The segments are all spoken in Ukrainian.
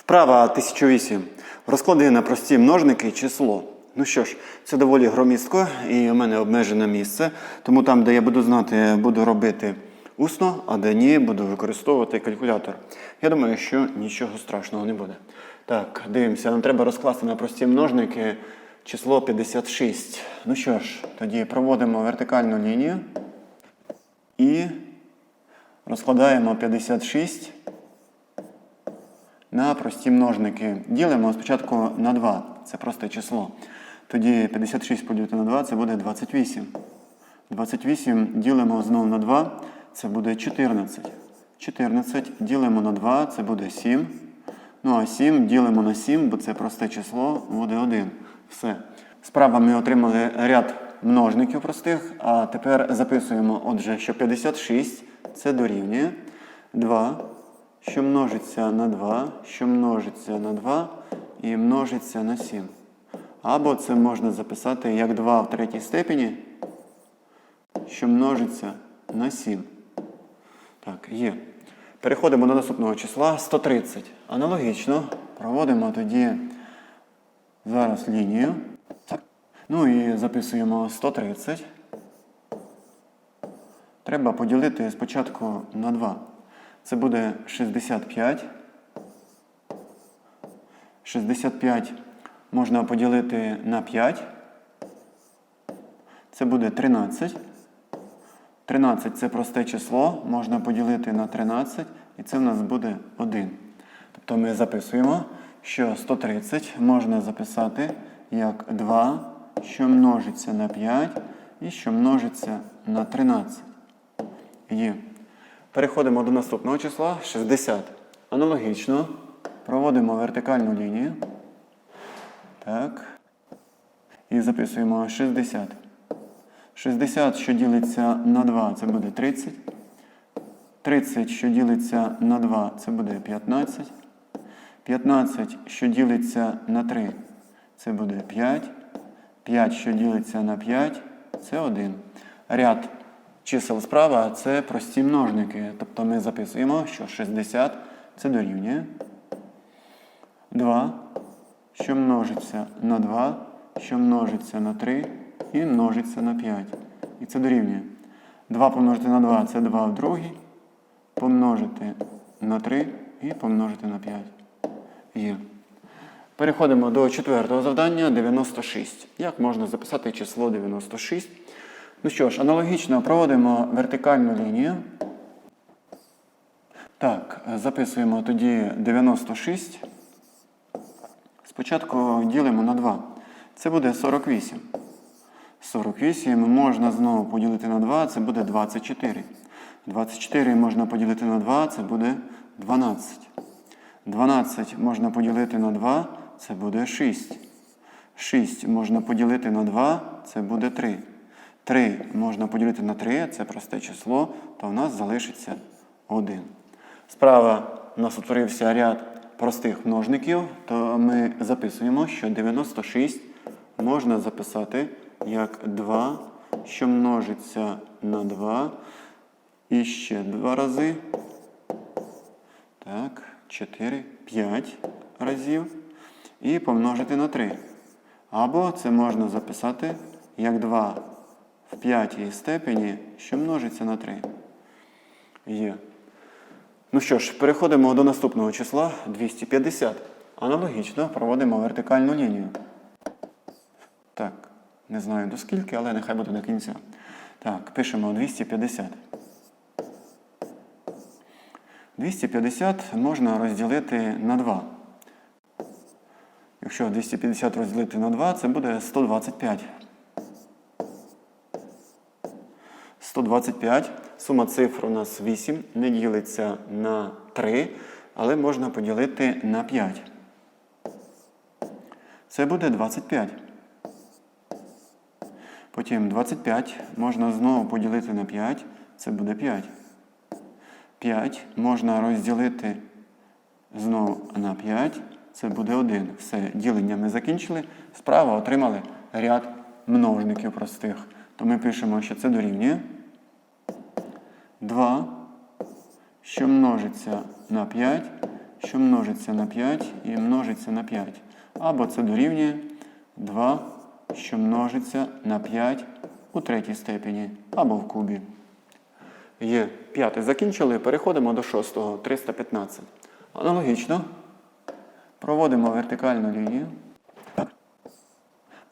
Вправа 1008. Розклади на прості множники число. Ну що ж, це доволі громістко і у мене обмежене місце. Тому там, де я буду знати, буду робити усно, а де ні, буду використовувати калькулятор. Я думаю, що нічого страшного не буде. Так, дивимося, нам треба розкласти на прості множники число 56. Ну що ж, тоді проводимо вертикальну лінію і розкладаємо 56 на прості множники. Ділимо спочатку на 2. Це просте число. Тоді 56 поділити на 2 це буде 28. 28 ділимо знову на 2, це буде 14. 14 ділимо на 2, це буде 7. Ну а 7 ділимо на 7, бо це просте число, буде 1. Все. Справа ми отримали ряд множників простих, а тепер записуємо, отже, що 56 це дорівнює 2 що множиться на 2, що множиться на 2 і множиться на 7. Або це можна записати як 2 в третій степені, що множиться на 7. Так, є. Переходимо до наступного числа 130. Аналогічно проводимо тоді зараз лінію. Так. Ну і записуємо 130. Треба поділити спочатку на 2. Це буде 65. 65 можна поділити на 5. Це буде 13. 13 це просте число, можна поділити на 13, і це в нас буде 1. Тобто ми записуємо, що 130 можна записати як 2, що множиться на 5 і що множиться на 13. Є. Переходимо до наступного числа 60. Аналогічно проводимо вертикальну лінію. Так. І записуємо 60. 60, що ділиться на 2, це буде 30. 30, що ділиться на 2, це буде 15. 15, що ділиться на 3, це буде 5. 5, що ділиться на 5, це 1. Ряд чисел справа це прості множники. Тобто ми записуємо, що 60 це дорівнює 2, що множиться на 2, що множиться на 3 і множиться на 5. І це дорівнює. 2 помножити на 2 це 2 в другій, помножити на 3 і помножити на 5. Є. Переходимо до четвертого завдання 96. Як можна записати число 96? Ну що ж, аналогічно проводимо вертикальну лінію. Так, записуємо тоді 96. Спочатку ділимо на 2. Це буде 48. 48 можна знову поділити на 2, це буде 24. 24 можна поділити на 2, це буде 12. 12 можна поділити на 2, це буде 6. 6 можна поділити на 2, це буде 3. 3 можна поділити на 3, це просте число, то в нас залишиться 1. Справа у нас утворився ряд простих множників, то ми записуємо, що 96 можна записати як 2, що множиться на 2, і ще 2 рази. Так, 4, 5 разів. І помножити на 3. Або це можна записати як 2 в п'ятій степені, що множиться на 3. Є. Ну що ж, переходимо до наступного числа 250. Аналогічно проводимо вертикальну лінію. Так, не знаю до скільки, але нехай буде до кінця. Так, пишемо 250. 250 можна розділити на 2. Якщо 250 розділити на 2, це буде 125. 125. Сума цифр у нас 8, не ділиться на 3, але можна поділити на 5. Це буде 25. Потім 25 можна знову поділити на 5, це буде 5. 5 можна розділити знову на 5, це буде 1. Все, ділення ми закінчили. Справа отримали ряд множників простих. То ми пишемо, що це дорівнює 2, що множиться на 5 що множиться на 5 і множиться на 5. Або це дорівнює 2, що множиться на 5 у третій степені, або в кубі. Є п'яте закінчили, переходимо до шостого, 315. Аналогічно проводимо вертикальну лінію.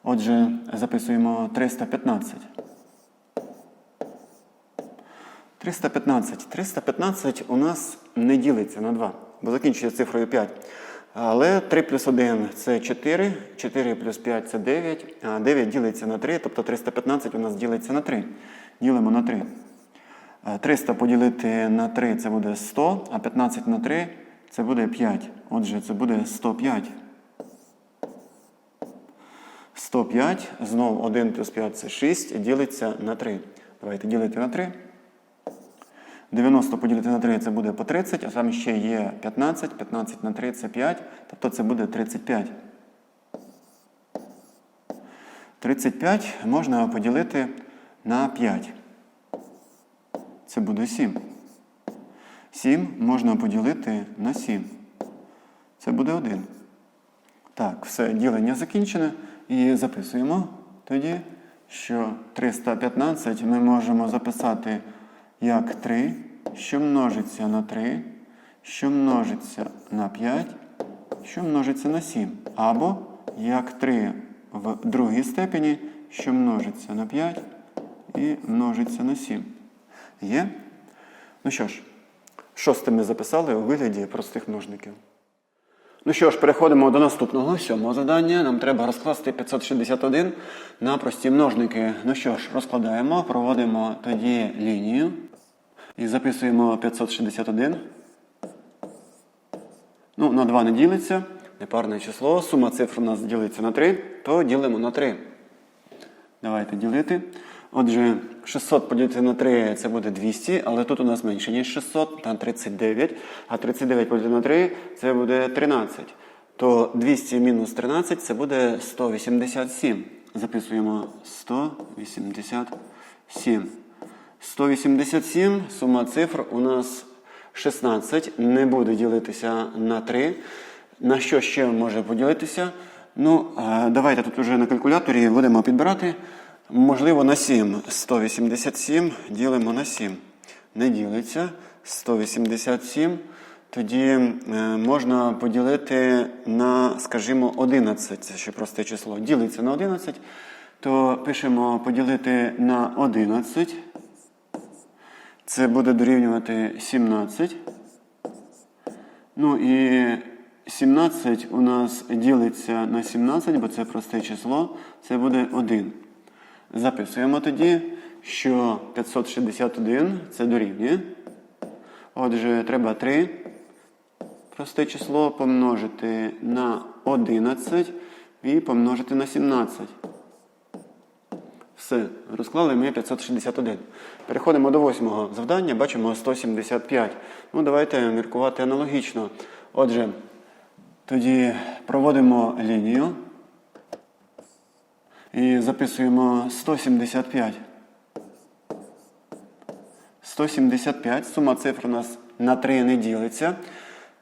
Отже, записуємо 315. 315. 315 у нас не ділиться на 2, бо закінчується цифрою 5. Але 3 плюс 1 це 4, 4 плюс 5 це 9, а 9 ділиться на 3, тобто 315 у нас ділиться на 3. Ділимо на 3. Е, 300 поділити на 3 це буде 100, а 15 на 3 це буде 5. Отже, це буде 105. 105, знову 1 плюс 5 це 6, ділиться на 3. Давайте ділити на 3. 90 поділити на 3 це буде по 30, а там ще є 15, 15 на 3 це 5, тобто це буде 35. 35 можна поділити на 5. Це буде 7. 7 можна поділити на 7. Це буде 1. Так, все, ділення закінчене. І записуємо тоді, що 315 ми можемо записати як 3, що множиться на 3, що множиться на 5, що множиться на 7. Або як 3 в другій степені, що множиться на 5 і множиться на 7. Є? Ну що ж, шосте ми записали у вигляді простих множників. Ну що ж, переходимо до наступного сьомого завдання. Нам треба розкласти 561 на прості множники. Ну що ж, розкладаємо, проводимо тоді лінію і записуємо 561. Ну, на 2 не ділиться. Непарне число. Сума цифр у нас ділиться на 3, то ділимо на 3. Давайте ділити. Отже, 600 поділити на 3 це буде 200, але тут у нас менше, ніж 600, там 39. А 39 поділити на 3 це буде 13. То 200 мінус 13 це буде 187. Записуємо 187. 187, сума цифр у нас 16. Не буде ділитися на 3. На що ще може поділитися? Ну, е, давайте тут вже на калькуляторі будемо підбирати. Можливо, на 7. 187 ділимо на 7. Не ділиться. 187. Тоді е, можна поділити на, скажімо, 11. Це ще просте число. Ділиться на 11. То пишемо поділити на 11. Це буде дорівнювати 17. Ну і 17 у нас ділиться на 17, бо це просте число. Це буде 1. Записуємо тоді, що 561 це дорівнює. Отже, треба 3 просте число помножити на 11 і помножити на 17. Все, розклали ми 561. Переходимо до восьмого завдання, бачимо 175. Ну, давайте міркувати аналогічно. Отже, тоді проводимо лінію і записуємо 175. 175. Сума цифр у нас на 3 не ділиться.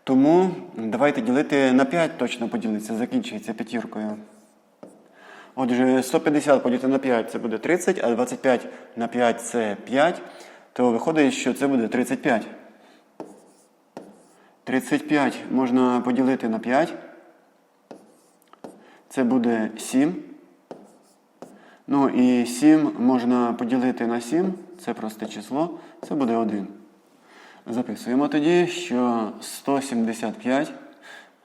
Тому давайте ділити на 5 точно поділиться, закінчується п'ятіркою. Отже, 150 поділити на 5 це буде 30, а 25 на 5 це 5, то виходить, що це буде 35. 35 можна поділити на 5. Це буде 7. Ну і 7 можна поділити на 7, це просте число, це буде 1. Записуємо тоді, що 175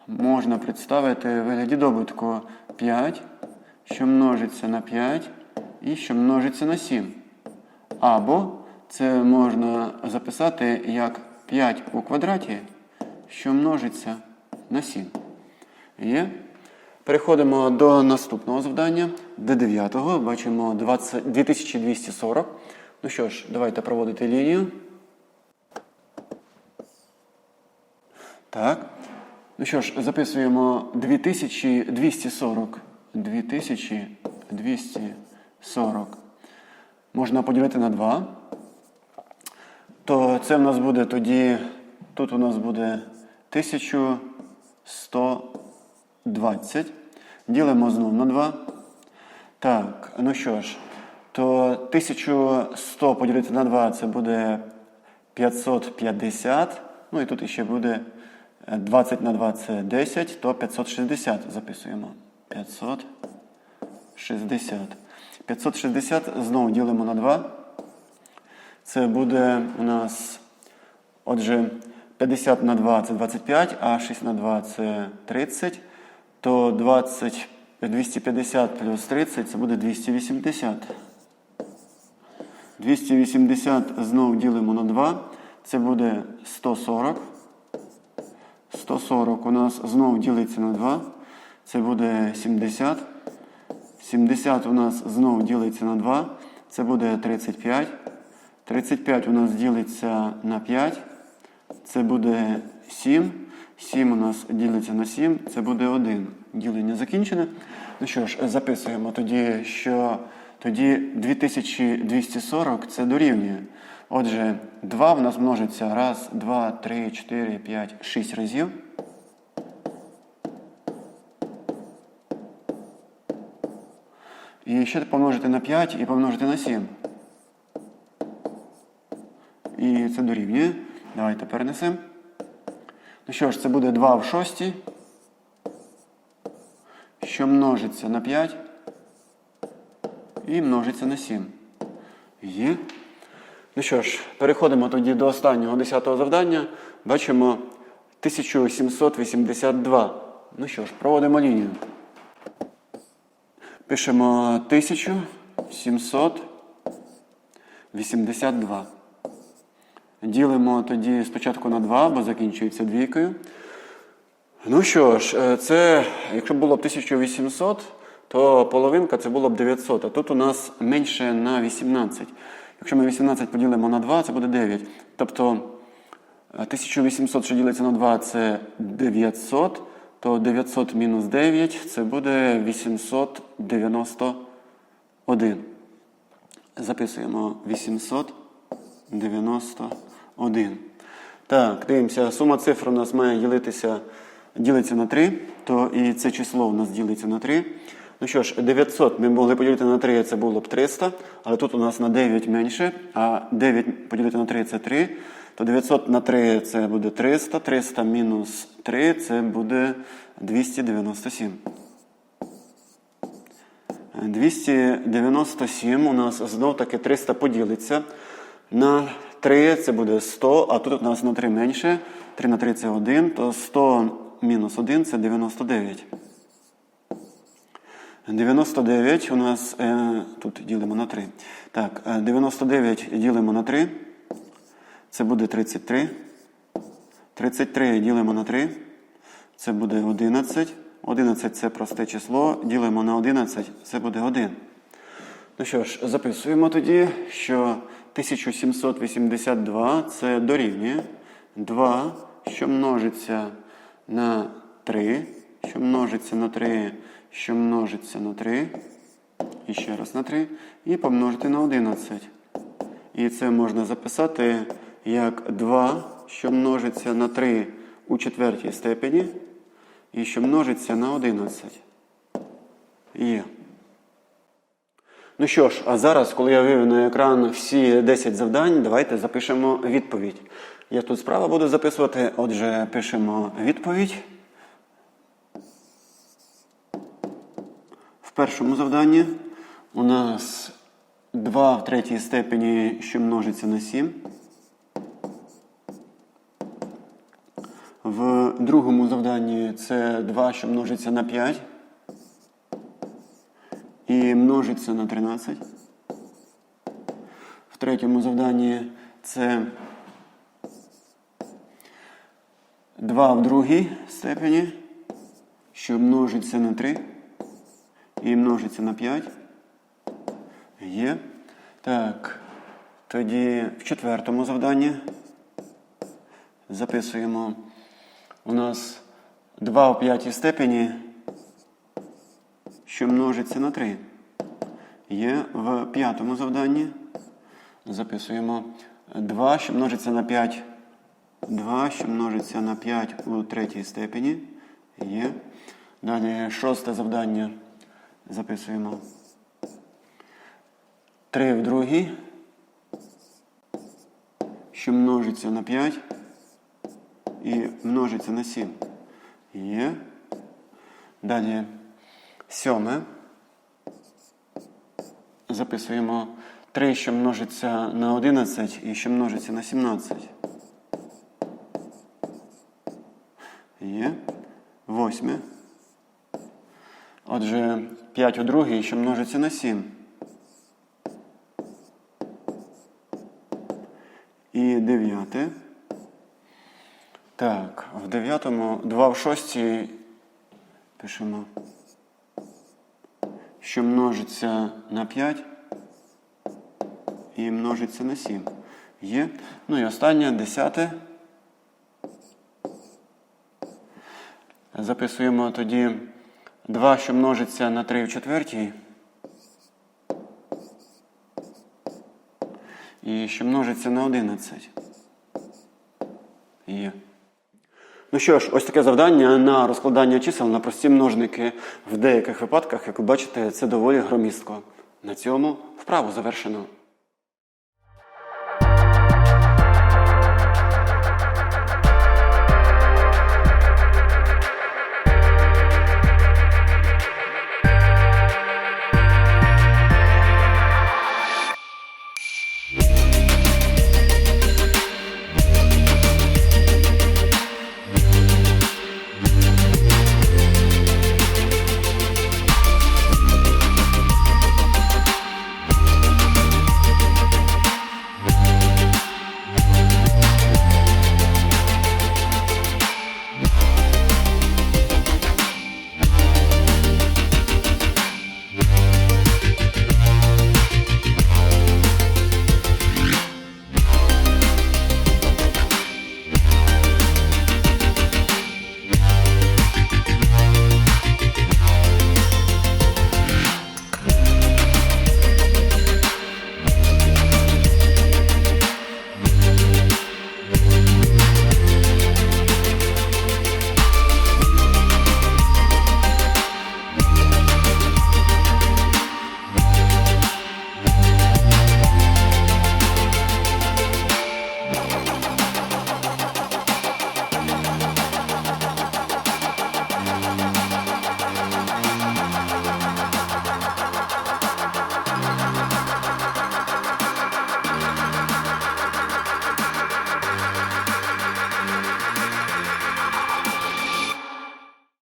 можна представити в вигляді добутку 5, що множиться на 5 і що множиться на 7. Або це можна записати як 5 у квадраті, що множиться на 7. Є? Переходимо до наступного завдання, до 9-го. Бачимо 20, 2240. Ну що ж, давайте проводити лінію. Так. Ну що ж, записуємо 2240. 2240. Можна поділити на 2. То це в нас буде тоді, тут у нас буде 1120. Ділимо знов на 2. Так, ну що ж, то 1100 поділити на 2 це буде 550. Ну і тут ще буде е, 20 на 2 це 10, то 560 записуємо. 560. 560 знову ділимо на 2. Це буде у нас, отже, 50 на 2 це 25, а 6 на 2 це 30. То 20, 250 плюс 30 це буде 280. 280 знову ділимо на 2. Це буде 140. 140 у нас знову ділиться на 2. Це буде 70. 70 у нас знову ділиться на 2. Це буде 35. 35 у нас ділиться на 5. Це буде 7. 7 у нас ділиться на 7. Це буде 1. Ділення закінчене. Ну що ж, записуємо тоді, що тоді 2240 це дорівнює. Отже, 2 в нас множиться раз, 2, 3, 4, 5, 6 разів. І ще помножити на 5 і помножити на 7. І це дорівнює. Давайте перенесемо. Ну що ж, це буде 2 в 6, що множиться на 5 і множиться на 7. Є. Ну що ж, переходимо тоді до останнього 10-го завдання. Бачимо 1782. Ну що ж, проводимо лінію. Пишемо 1782. Ділимо тоді спочатку на 2, бо закінчується двійкою. Ну що ж, е, це, якщо було б 1800, то половинка це було б 900. А тут у нас менше на 18. Якщо ми 18 поділимо на 2, це буде 9. Тобто е, 1800, що ділиться на 2, це 900, то 900 мінус 9 це буде 891. Записуємо 891. Так, дивимося, сума цифр у нас має ділитися, ділиться на 3, то і це число у нас ділиться на 3. Ну що ж, 900 ми могли поділити на 3, це було б 300, але тут у нас на 9 менше, а 9 поділити на 3 це 3, то 900 на 3 це буде 300, 300 мінус 3 це буде 297. 297 у нас знов таки 300 поділиться. На 3 це буде 100, а тут у нас на 3 менше. 3 на 3 це 1, то 100 мінус 1 це 99. 99 у нас е, тут ділимо на 3. Так, е, 99 ділимо на 3. Це буде 33. 33 ділимо на 3. Це буде 11. 11 це просте число. Ділимо на 11, це буде 1. Ну що ж, записуємо тоді, що 1782 це дорівнює 2, що множиться на 3, що множиться на 3, що множиться на 3, і ще раз на 3, і помножити на 11. І це можна записати як 2, що множиться на 3 у четвертій степені, і що множиться на 11. Є. Ну що ж, а зараз, коли я вивів на екран всі 10 завдань, давайте запишемо відповідь. Я тут справа буду записувати, отже, пишемо відповідь. В першому завданні у нас 2 в третій степені, що множиться на 7. В другому завданні це 2, що множиться на 5. І множиться на 13. В третьому завданні це 2 в другій степені, що множиться на 3. І множиться на 5. Є. Так. Тоді в четвертому завданні записуємо у нас 2 в п'ятій степені, що множиться на 3. Є в п'ятому завданні. Записуємо 2, що множиться на 5 2, що множиться на 5 у третій степені. Є. Далі шосте завдання. Записуємо. 3 в другій, що множиться на 5 і множиться на 7. Є. Далі сьоме. Записуємо 3, що множиться на 11 і що множиться на 17. Є. Восьме. Отже, 5 у другій, що множиться на 7. І дев'яте. Дев'ятому 2 в шостій пишемо, що множиться на 5 і множиться на 7. Є. Ну і останнє, десяте. Записуємо тоді 2, що множиться на 3 в четвертій. І що множиться на 11. Є. Ну що ж, ось таке завдання на розкладання чисел на прості множники. В деяких випадках, як ви бачите, це доволі громістко. На цьому вправу завершено.